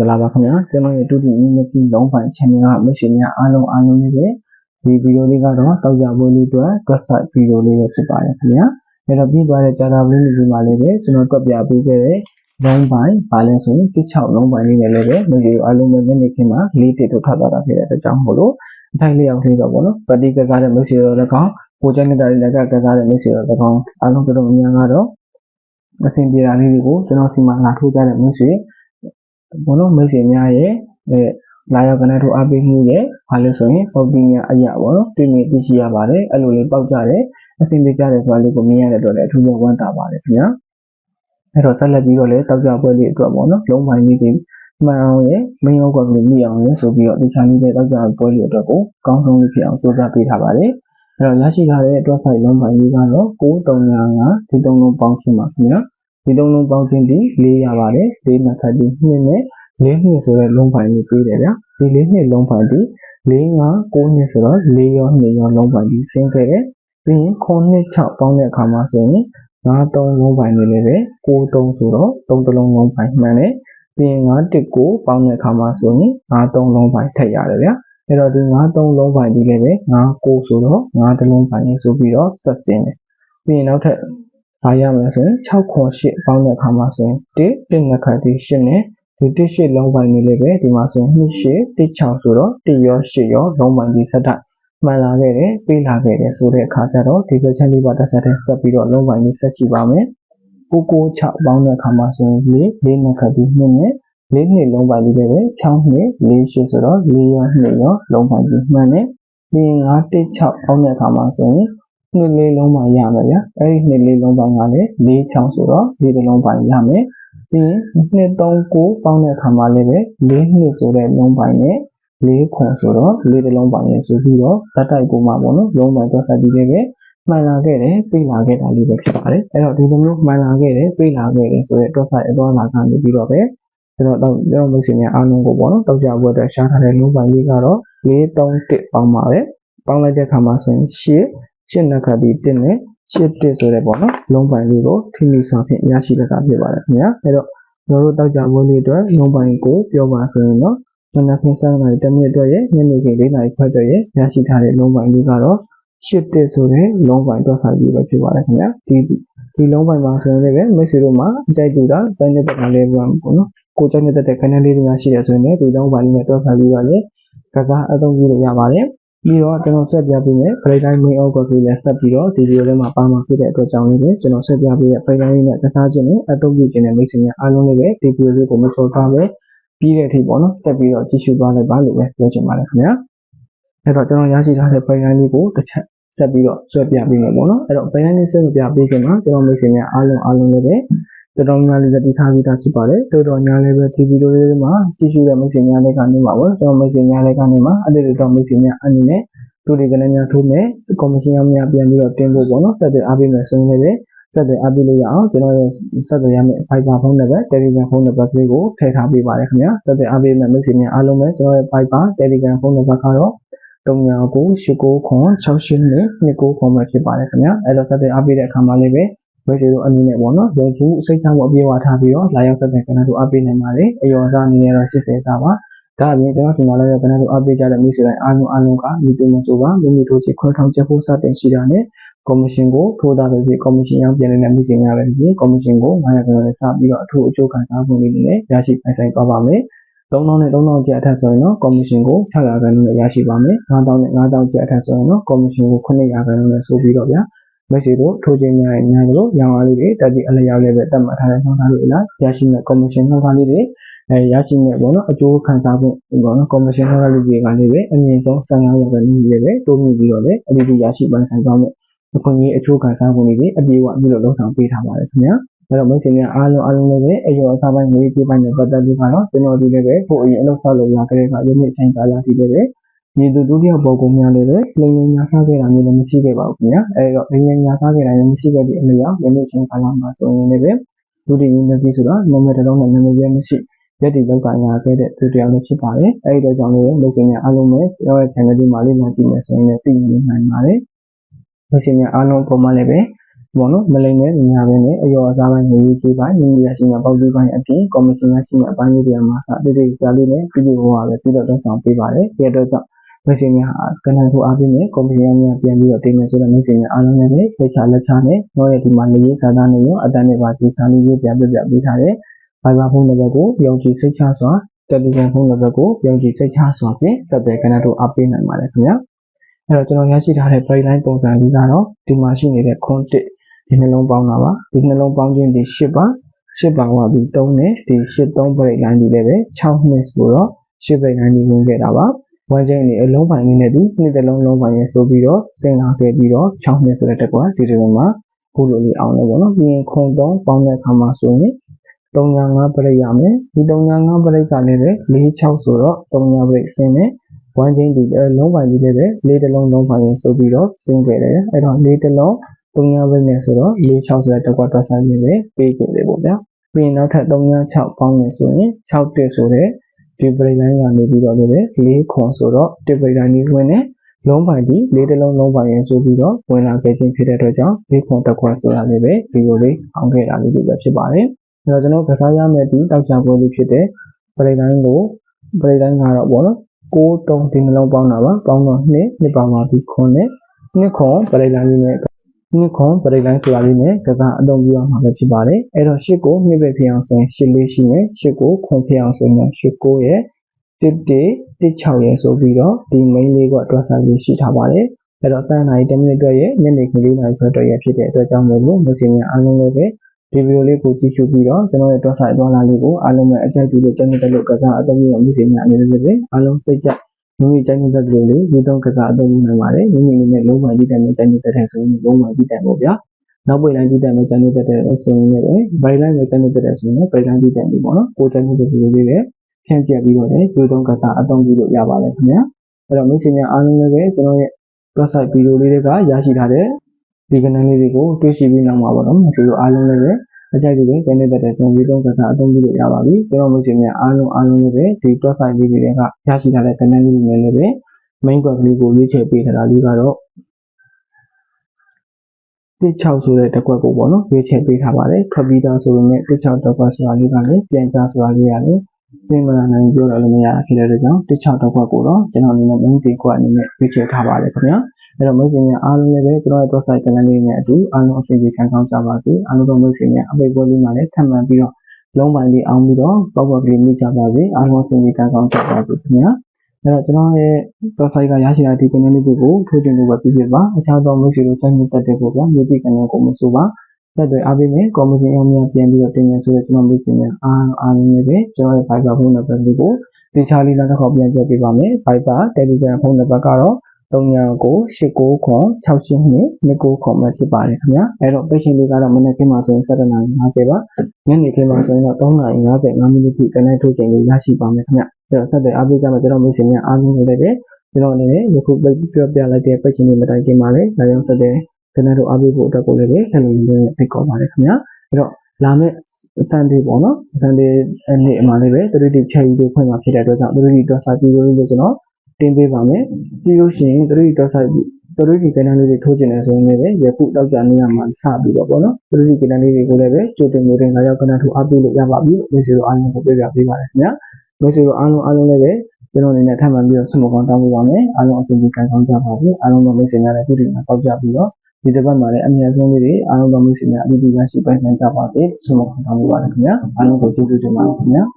္ဂလာပါခင်ဗျာကျွန်တော်ရဲ့တူတီအင်းလက်ကြီးလုံးပိုင် channel ကမိတ်ဆွေများအားလုံးအားလုံးလေးပဲဒီဗီဒီယိုလေးကတော့တောက်ကြပွဲလေးအတွက် website ဗီဒီယိုလေးပဲဖြစ်ပါတယ်ခင်ဗျာအဲ့တော့ပြီးသွားတဲ့ကြာတာပလင်းလေးမှာလေးပဲကျွန်တော်တွက်ပြပေးခဲ့တဲ့လုံးပိုင်ဘာလဲဆိုရင်16လုံးပိုင်လေးနဲ့လည်းပဲမိတ်ဆွေအားလုံးပဲမျက်နှာခင်မှာလေးတစ်တို့ထပ်သွားတာဖြစ်တဲ့အတွက်ကြောင့်မို့လို့အထိုင်လေးအောင်လေးတော့ပေါ့နော်ပတိကစားတဲ့မိတ်ဆွေတော်လည်းကောင်းကိုကျန်းနေတဲ့လက်ကကစားတဲ့မိတ်ဆွေတော်လည်းကောင်းအားလုံးတော်တော်များများကတော့အဆင်ပြေတာလေးတွေကိုကျွန်တော်စီမံလာထိုးကြတဲ့မိတ်ဆွေ ဘောလုံးမိတ်ဆွေများရဲ့အဲလာရောက်ကနထိုးအပေးမှုရဲ့ဘာလို့ဆိုရင် opinion အရာပေါ့နော်တွေ့မြင်သိရှိရပါတယ်အဲ့လိုလေးပေါက်ကြတယ်အဆင်ပြေကြတယ်ဆိုတာလေးကိုမြင်ရတဲ့အတွက်လည်းအထူးပဲဝမ်းသာပါတယ်ခင်ဗျာအဲ့တော့ဆက်လက်ပြီးတော့လည်းတောက်ကြပွဲလေးအတွက်ပေါ့နော်လုံးပိုင်းလေးတွေမှန်အောင်ရဲ့မင်းရောက်ကလေးမိအောင်ရဲ့ဆိုပြီးတော့တခြားလေးတဲ့တောက်ကြပွဲလေးအတွက်ကိုကောင်းဆုံးလေးဖြစ်အောင်စူးစမ်းပေးထားပါတယ်အဲ့တော့ရရှိထားတဲ့အတွက်ဆိုင်လုံးပိုင်းလေးကတော့9355ဒီသုံးလုံးပေါင်းချင်းပါခင်ဗျာ ဒီသုံးလုံးပေါင်းချင်းဒီ4ရပါတယ်4နှစ်ခါဒီ2နဲ့၄နှစ်ဆိုတဲ့လုံးပိုင်လေးပေးတယ်ဗျာဒီ၄နှစ်လုံးပိုင်ဒီ၄၅9နှစ်ဆိုတော့၄ရော2ရောလုံးပိုင်ဒီဆင်းခဲ့တယ်ပြီးရင်9နှစ်6ပေါင်းတဲ့အခါမှာဆိုရင်၅3လုံးပိုင်လေးလည်းပဲ9 3ဆိုတော့3တလုံးလုံးပိုင်မှန်တယ်ပြီးရင်9 1 9ပေါင်းတဲ့အခါမှာဆိုရင်၅3လုံးပိုင်ထည့်ရတယ်ဗျာအဲ့တော့ဒီ9 3လုံးပိုင်ဒီလည်းပဲ9 9ဆိုတော့9တလုံးပိုင်လေးဆိုပြီးတော့ဆက်စင်းတယ်ပြီးရင်နောက်ထပ် ဘာရမလဲဆိုရင်6ခွန်8ပေါင်းတဲ့အခါမှာဆိုရင်1 1နှစ်ခါဒီ8နဲ့ဒီတစ်ရှိလုံးပိုင်းလေးလည်းပဲဒီမှာဆိုရင်2ရှိ16ဆိုတော့1ရော8ရောလုံးပိုင်းဒီဆက်တိုက်မှန်လာခဲ့တယ်ပေးလာခဲ့တယ်ဆိုတဲ့အခါကျတော့ဒီ question လေးပါတစ်ဆက်တည်းဆက်ပြီးတော့လုံးပိုင်းလေးဆက်ရှိပါမယ်996ပေါင်းတဲ့အခါမှာဆိုရင်4 4နှစ်ခတ်ပြီး2နဲ့4နှစ်လုံးပိုင်းလေးလည်းပဲ6နှစ်4 8ဆိုတော့4ရော2ရောလုံးပိုင်းပြီးမှန်တယ်ပြီးရင်916ပေါင်းတဲ့အခါမှာဆိုရင် နှစ်လေးလုံးပိုင်းရမယ်ဗျာအဲ့ဒီနှစ်လေးလုံးပိုင်းကလည်း4 6ဆိုတော့4လုံးပိုင်းရမယ်ပြီးရင်နှစ်3 9ပေါင်းတဲ့အခါမှာလည်းပဲ၄နှစ်ဆိုတဲ့လုံးပိုင်းနဲ့၄ခွန်ဆိုတော့၄တလုံးပိုင်းရဲ့ဆိုပြီးတော့ဇက်တိုက်ကိုမှပေါ့နော်လုံးပိုင်းတော့ဆက်ပြီးလည်းပဲမှန်လာခဲ့တယ်ပြေးလာခဲ့တာလေးပဲဖြစ်ပါတယ်အဲ့တော့ဒီလိုမျိုးမှန်လာခဲ့တယ်ပြေးလာခဲ့တယ်ဆိုတဲ့တော့ဆိုင်အတော့လာကနေပြီးတော့ပဲကျွန်တော်တော့ကျွန်တော်မိတ်ဆွေများအားလုံးကိုပေါ့နော်တောက်ကြဘွက်အတွက်ရှားထားတဲ့လုံးပိုင်းလေးကတော့၄3 1ပေါင်းပါပဲပေါင်းလိုက်တဲ့အခါမှာဆိုရင် 8 8နှစ်ခါဒီ1နဲ့ချစ်တစ်ဆိုတဲ့ပေါ့နော်လုံးပိုင်လေးကိုထိမိစွာဖြင့်ရရှိလက်တာဖြစ်ပါတယ်ခင်ဗျာအဲ့တော့ကျွန်တော်တို့တောက်ကြမိုးလေးအတွက်လုံးပိုင်ကိုပြောပါဆိုရင်တော့မနက်ခင်း7နာရီ10မိနစ်အတွက်ရဲ့ညနေခင်း4နာရီခွဲအတွက်ရဲ့ရရှိထားတဲ့လုံးပိုင်လေးကတော့ချစ်တစ်ဆိုတဲ့လုံးပိုင်တွက်ဆိုင်ပြီးပဲဖြစ်ပါတယ်ခင်ဗျာဒီဒီလုံးပိုင်ပါဆိုရင်လည်းမိတ်ဆွေတို့မှာအကြိုက်တူတာတိုင်းတဲ့တက်လေးပေါ့နော်ကိုကြိုက်နေတဲ့တက်ခဏလေးတွေရှိရဆိုရင်လည်းဒီလုံးပိုင်လေးနဲ့တွက်ဆိုင်ပြီးတော့လည်းကစားအသုံးပြုလို့ရပါတယ် ပြီးတော့ကျွန်တော်ဆက်ပြပေးမယ် break time main out ကိုလည်းဆက်ပြီးတော့ဒီဗီဒီယိုထဲမှာပါမှာဖြစ်တဲ့အတွက်ကြောင့်လေးပဲကျွန်တော်ဆက်ပြပေးတဲ့ break time နဲ့ကစားခြင်းနဲ့အသုံးပြုခြင်းနဲ့မိတ်ဆွေများအားလုံးလေးပဲဒီဗီဒီယိုလေးကိုမစောထားပဲပြီးတဲ့အထိပေါ့နော်ဆက်ပြီးတော့ကြည့်ရှုသွားလိုက်ပါလို့ပဲပြောချင်ပါတယ်ခင်ဗျာအဲ့တော့ကျွန်တော်ရရှိထားတဲ့ break time လေးကိုတစ်ချက်ဆက်ပြီးတော့ဆွဲပြပေးမယ်ပေါ့နော်အဲ့တော့ break time လေးဆွဲပြပေးခြင်းမှာကျွန်တော်မိတ်ဆွေများအားလုံးအားလုံးလေးပဲ တော်တော်များလေးတည်ထားပြီးသားဖြစ်ပါတယ်တော်တော်များလေးပဲဒီဗီဒီယိုလေးမှာကြည့်ရှုတဲ့မိတ်ဆွေများလေးကနေမှာပေါ့ကျွန်တော်မိတ်ဆွေများလေးကနေမှာအဲ့ဒီတော့မိတ်ဆွေများအနေနဲ့တို့တွေကလည်းများထိုးမယ်ကော်မရှင်ရောက်များပြန်ပြီးတော့တင်ဖို့ပေါ့နော်ဆက်သွယ်အားပေးမယ်ဆိုရင်လည်းဆက်သွယ်အားပေးလို့ရအောင်ကျွန်တော်ရဲ့ဆက်သွယ်ရမယ့် Viber ဖုန်းနံပါတ် Telegram ဖုန်းနံပါတ်ကလေးကိုထည့်ထားပေးပါတယ်ခင်ဗျာဆက်သွယ်အားပေးမယ့်မိတ်ဆွေများအားလုံးပဲကျွန်တော်ရဲ့ Viber Telegram ဖုန်းနံပါတ်ကတော့39986968နဲ့29ခေါ်မှဖြစ်ပါတယ်ခင်ဗျာအဲ့တော့ဆက်သွယ်အားပေးတဲ့အခါမှာလေးပဲ မိတ်ဆွေတို့အနေနဲ့ပေါ့နော်ရုံချူစိတ်ချမှုအပြည့်အဝထားပြီးတော့လာရောက်ဆက်သွယ်ကဏ္ဍတို့အားပေးနိုင်ပါတယ်အယောစားအနေနဲ့တော့80စာပါဒါအပြင်ကျွန်တော်စီမံလိုက်တဲ့ကဏ္ဍတို့အားပေးကြတဲ့မိတ်ဆွေတိုင်းအားလုံးအားလုံးကဒီတင်မဆိုပါမိမိတို့ချစ်ခွဲထောင်ချက်ဖို့စတင်ရှိတာနဲ့ကော်မရှင်ကိုထိုးတာပဲဖြစ်ကော်မရှင်ရောက်ပြန်နေတဲ့မိတ်ဆွေများပဲဖြစ်ကော်မရှင်ကို900ကျော်နဲ့စပြီးတော့အထူးအကျိုးခံစားမှုလေးတွေနဲ့ရရှိပိုင်ဆိုင်သွားပါမယ်3000နဲ့3000ကျပ်အထက်ဆိုရင်တော့ကော်မရှင်ကို600ခန်းနဲ့ရရှိပါမယ်9000နဲ့9000ကျပ်အထက်ဆိုရင်တော့ကော်မရှင်ကို900ခန်းနဲ့ဆိုပြီးတော့ဗျာ မိတ်ဆွေတို့ထိုးခြင်းများရဲ့ညာလို့ရောင်းအားလေးတွေတက်ပြီးအလျောက်လေးပဲတတ်မှတ်ထားတဲ့နှောင်းသားလေးလားရရှိမဲ့ကော်မရှင်နှောင်းသားလေးတွေအဲရရှိမဲ့ပေါ့နော်အကျိုးခံစားဖို့ပေါ့နော်ကော်မရှင်နှောင်းသားလေးတွေကလည်းပဲအမြင့်ဆုံး15ရာခိုင်နှုန်းလေးပဲတိုးမြင့်ပြီးတော့လည်းအဒီဒီရရှိပိုင်ဆိုင်သွားမဲ့အခွင့်အရေးအကျိုးခံစားမှုတွေအပြည့်အဝပြုလုပ်လုံဆောင်ပေးထားပါတယ်ခင်ဗျာအဲ့တော့မိတ်ဆွေများအားလုံးအားလုံးလည်းပဲအယောအစားပိုင်းငွေကြေးပိုင်းနဲ့ပတ်သက်ပြီးတော့ကျွန်တော်ဒီလည်းပဲကိုအရင်အလုပ်ဆောက်လုပ်ရကြတဲ့ကယနေ့အချိန်ကာလထိလည်းပဲ မြေသူဒုတိယပေါ်ကုန်များလည်းပဲလိမ်လည်ညာစားခဲ့တာမျိုးလည်းမရှိခဲ့ပါဘူးခင်ဗျာအဲ့တော့လိမ်လည်ညာစားခဲ့တာလည်းမရှိခဲ့တဲ့အလျောက်ယနေ့အချိန်ကာလမှာဆိုရင်လည်းပဲဒုတိယမြတ်ကြီးဆိုတော့နာမည်တစ်လုံးနဲ့နာမည်ပြမရှိရက်ဒီလောက်ကညာခဲ့တဲ့သူတရားလည်းဖြစ်ပါတယ်အဲ့ဒီတော့ကြောင့်လည်းမိတ်ဆွေများအားလုံးပဲကျွန်တော်ရဲ့ channel ဒီမှာလေးလာကြည့်မယ်ဆိုရင်လည်းသိမြင်နိုင်ပါတယ်မိတ်ဆွေများအားလုံးပုံမှန်လည်းပဲပေါ့နော်မလိမ့်မဲ့ညာဘဲနဲ့အယောအစားပိုင်းငွေကြီးပိုင်းငွေရရှိမှပေါက်ကြီးပိုင်းအပြင်ကော်မရှင်ရရှိမှအပိုင်းလေးတွေမှာစတိတိကျလေးနဲ့ပြည်သူ့ဘဝပဲပြည်တော်တော့ဆောင်ပေးပါတယ်ဒီအတွက်ကြောင့် မရှင်များဟာကဏ္ဍထိုးအားပေးမယ်ကော်မရှင်များပြန်ပြီးတော့တင်မယ်ဆိုတော့မရှင်များအားလုံးလည်းပဲစိတ်ချလက်ချနဲ့တော့ရဲ့ဒီမှာနေရေးစာသားနေရောအတန်းတွေပါဒီစာလေးလေးပြန်ပြပြပေးထားတဲ့ဘိုင်ဘာဖုန်းနံပါတ်ကိုယုံကြည်စိတ်ချစွာတယ်လီဖုန်းဖုန်းနံပါတ်ကိုယုံကြည်စိတ်ချစွာဖြင့်ဆက်သွယ်ကဏ္ဍထိုးအားပေးနိုင်ပါတယ်ခင်ဗျာအဲ့တော့ကျွန်တော်ရရှိထားတဲ့ break line ပုံစံလေးကတော့ဒီမှာရှိနေတဲ့ content ဒီနှလုံးပေါင်းတာပါဒီနှလုံးပေါင်းခြင်းဒီ10ပါ10ပါကဒီ3နဲ့ဒီ10 3 break line ဒီလည်းပဲ6နှစ်ဆိုတော့10 break line ဒီဝင်ခဲ့တာပါ ဝမ်းချင်းနေအလုံးပိုင်နေနဲ့ဒီနှစ်တလုံးလုံးပိုင်ရဆိုပြီးတော့စဉ်းစားခဲ့ပြီးတော့6နှစ်ဆိုတဲ့တက်ကွာဒီဒီမှာခုလိုလေးအောင်လို့ပေါ့နော်ပြီးရင်ခုံ3ပေါင်းတဲ့အခါမှာဆိုရင်305ပရိတ်ရမယ်ဒီ305ပရိတ်ကလည်းပဲ46ဆိုတော့300ပရိတ်ဆင်းတယ်ဝမ်းချင်းဒီလုံးပိုင်ကြီးလည်းပဲလေးတလုံးလုံးပိုင်ရဆိုပြီးတော့ဆင်းခဲ့တယ်အဲ့တော့လေးတလုံး300ပဲနဲ့ဆိုတော့46ဆိုတဲ့တက်ကွာတွက်ဆိုင်လေးပဲပေးကြတယ်ပေါ့ဗျာပြီးရင်နောက်ထပ်306ပေါင်းနေဆိုရင်6တက်ဆိုတဲ့ ဒီပရိလိုင်းကနေပြီးတော့လည်း4ခွန်ဆိုတော့ဒီပရိလိုင်းကြီးဝင်နေလုံးပိုင်ဒီလေးတလုံးလုံးပိုင်ရင်ဆိုပြီးတော့ဝင်လာခဲ့ခြင်းဖြစ်တဲ့အတွက်ကြောင့်4ခွန်တက်ခွန်ဆိုတာလေးပဲဒီလိုလေးအောင်ခဲ့တာလေးတွေပဲဖြစ်ပါတယ်အဲတော့ကျွန်တော်ကစားရမယ့်ဒီတောက်ချပွဲလေးဖြစ်တဲ့ပရိလိုင်းကိုပရိလိုင်းကတော့ပေါ့နော်6တုံးဒီနှလုံးပေါင်းတာပါပေါင်းတော့2နှစ်ပေါင်းပါပြီးခွန်နဲ့နှစ်ခွန်ပရိလိုင်းလေးနဲ့ နှစ်ခွန်ပရိလိုင်းဆိုတာလေးနဲ့ကစားအသုံးပြုရမှာပဲဖြစ်ပါတယ်အဲ့တော့8ကိုနှစ်ပဲဖြစ်အောင်ဆိုရင်8လေးရှိမယ်8ကိုခွန်ဖြစ်အောင်ဆိုရင်8ကိုရဲ့1 1 6ရဲ့ဆိုပြီးတော့ဒီ main လေးကတွက်ဆိုင်လေးရှိထားပါတယ်အဲ့တော့7နာရီ10မိနစ်အတွက်ရဲ့ညနေခင်း4နာရီခွဲအတွက်ရဲ့ဖြစ်တဲ့အတွက်ကြောင့်မို့လို့မစင်များအားလုံးလည်းပဲဒီဗီဒီယိုလေးကိုကြည့်ရှုပြီးတော့ကျွန်တော်ရဲ့တွက်ဆိုင်သွားလာလေးကိုအားလုံးပဲအကြိုက်တူလို့တနေ့တက်လို့ကစားအသုံးပြုရမှုစင်များအနေနဲ့လည်းပဲအားလုံးစိတ်ကြ မိမိကြိုက်နေတဲ့လူလေးဒီတော့ကစားအသုံးပြုနိုင်ပါတယ်မိမိလေးနဲ့လုံးဝကြည့်တယ်နဲ့ကြိုက်နေတဲ့ဆိုရင်လုံးဝကြည့်တယ်ပေါ့ဗျာနောက်ပိတ်လိုက်ကြည့်တယ်နဲ့ကြိုက်နေတဲ့ဆိုရင်လည်းဘိုင်လိုက်နဲ့ကြိုက်နေတဲ့ဆိုရင်လည်းဘိုင်လိုက်ကြည့်တယ်ပေါ့နော်ကိုကြိုက်နေတဲ့လူလေးတွေဖြန့်ကျက်ပြီးတော့လည်းဒီတော့ကစားအသုံးပြုလို့ရပါတယ်ခင်ဗျာအဲ့တော့မိတ်ဆွေများအားလုံးလည်းပဲကျွန်တော်ရဲ့ website ဗီဒီယိုလေးတွေကရရှိထားတဲ့ဒီကဏ္ဍလေးတွေကိုတွေ့ရှိပြီးနောက်မှာပေါ့နော်မိတ်ဆွေတို့အားလုံးလည်းပဲ အကြိုက်တူပဲကျန်တဲ့ဆိုရင်ဒီတော့ကစားအသုံးပြုလို့ရပါပြီကျွန်တော်မိတ်ဆွေများအားလုံးအားလုံးလည်းပဲဒီ website လေးတွေကရရှိထားတဲ့ကဏ္ဍလေးတွေလည်းပဲ main quad လေးကိုရွေးချယ်ပေးထားတာလေးကတော့16ဆိုတဲ့တက်ကွက်ကိုပေါ့နော်ရွေးချယ်ပေးထားပါတယ်ခပ်ပြီးသားဆိုပေမဲ့16တက်ကွက်ဆိုတာလေးကလည်းပြန်ကြားဆိုတာလေးရတယ်သင်မလာနိုင်ပြောတော့လည်းမရဖြစ်တဲ့အတွက်ကြောင့်16တက်ကွက်ကိုတော့ကျွန်တော်အနေနဲ့ main ဒီကွက်အနေနဲ့ရွေးချယ်ထားပါတယ်ခင်ဗျာ အဲ့တော့မိတ်ဆွေများအားလုံးလည်းပဲကျွန်တော်ရဲ့ website ကဏ္ဍလေးနဲ့အတူအားလုံးအစီအစဉ်ခံကောင်းကြပါစေအားလုံးသောမိတ်ဆွေများအပိတ်ပွဲလေးမှာလည်းထပ်မံပြီးတော့လုံးပိုင်းလေးအောင်ပြီးတော့ပေါက်ပေါက်ကလေးမိကြပါစေအားလုံးအစီအစဉ်ခံကောင်းကြပါစေခင်ဗျာအဲ့တော့ကျွန်တော်ရဲ့ website ကရရှိတဲ့ဒီ community တွေကိုထိုးတင်လို့ပဲဖြစ်ဖြစ်ပါအခြားသောမိတ်ဆွေတို့စိုက်မှုတက်တဲ့ပုံပြမြေတိကနေကိုမဆိုပါဆက်သွယ်အားပေးမယ်ကော်မရှင်အောင်များပြန်ပြီးတော့တင်ရဆိုတော့ကျွန်တော်မိတ်ဆွေများအားအားနေပဲကျွန်တော်ရဲ့ Viber ဖုန်းနံပါတ်လေးကိုဒီချာလေးနောက်တစ်ခေါက်ပြန်ပြပေးပါမယ် Viber Telegram ဖုန်းနံပါတ်ကတော့ 399869ခွန်68229ခွန်ပဲဖြစ်ပါတယ်ခင်ဗျာအဲ့တော့ patient လေးကတော့မနေ့ကမှဆိုရင်7:50ပါညနေခင်းမှာဆိုရင်တော့3:55မိနစ်ထိ connect ထုတ်ချိန်လေးရရှိပါမယ်ခင်ဗျအဲ့တော့ဆက်သွယ်အားပေးကြမှာကျွန်တော်မိတ်ဆွေများအားလုံးကိုလည်းကျွန်တော်အနေနဲ့ယခုပြောပြလိုက်တဲ့ patient လေးမတိုင်ခင်ပါလေဒါကြောင့်ဆက်တဲ့ကျွန်တော်တို့အားပေးဖို့အတွက်ကိုလည်းလည်းဆက်လို့ရတဲ့ဖိတ်ခေါ်ပါတယ်ခင်ဗျာအဲ့တော့လာမယ့် Sunday ပေါ့နော် Sunday နေ့အမှလည်းပဲ 3D ချက်ကြီးကိုဖွင့်မှာဖြစ်တဲ့အတွက်ကြောင့် 3D တွက်စာပြီးလို့ကျွန်တော် တင်ပေးပါမယ်ပြီးလို့ရှိရင် 3D တွက်စာသူတို့ဒီကဏ္ဍလေးတွေထိုးကျင်နေဆိုရင်လည်းယခုတောက်ကြနေရမှာစပြီးတော့ပေါ့နော်သူတို့ဒီကဏ္ဍလေးတွေကိုလည်းပဲကြိုတင်မှုတွေငါရောက်ကဏ္ဍထိုးအားပေးလို့ရပါပြီလို့မိတ်ဆွေတို့အားလုံးကိုပြပြပေးပါတယ်ခင်ဗျာမိတ်ဆွေတို့အားလုံးအားလုံးလည်းပဲကျွန်တော်အနေနဲ့ထပ်မံပြီးတော့ဆုမကောင်းတောင်းပေးပါမယ်အားလုံးအစီအစဉ်ခံကောင်းကြပါစေအားလုံးသောမိတ်ဆွေများလည်းဒီဒီမှာပေါက်ကြပြီးတော့ဒီတစ်ပတ်မှာလည်းအမြဲဆုံးလေးတွေအားလုံးသောမိတ်ဆွေများအတူတူရရှိပိုင်နိုင်ကြပါစေဆုမကောင်းတောင်းပေးပါရခင်ဗျာအားလုံးကိုကျေးဇူးတင်ပါတယ်ခင်ဗျာ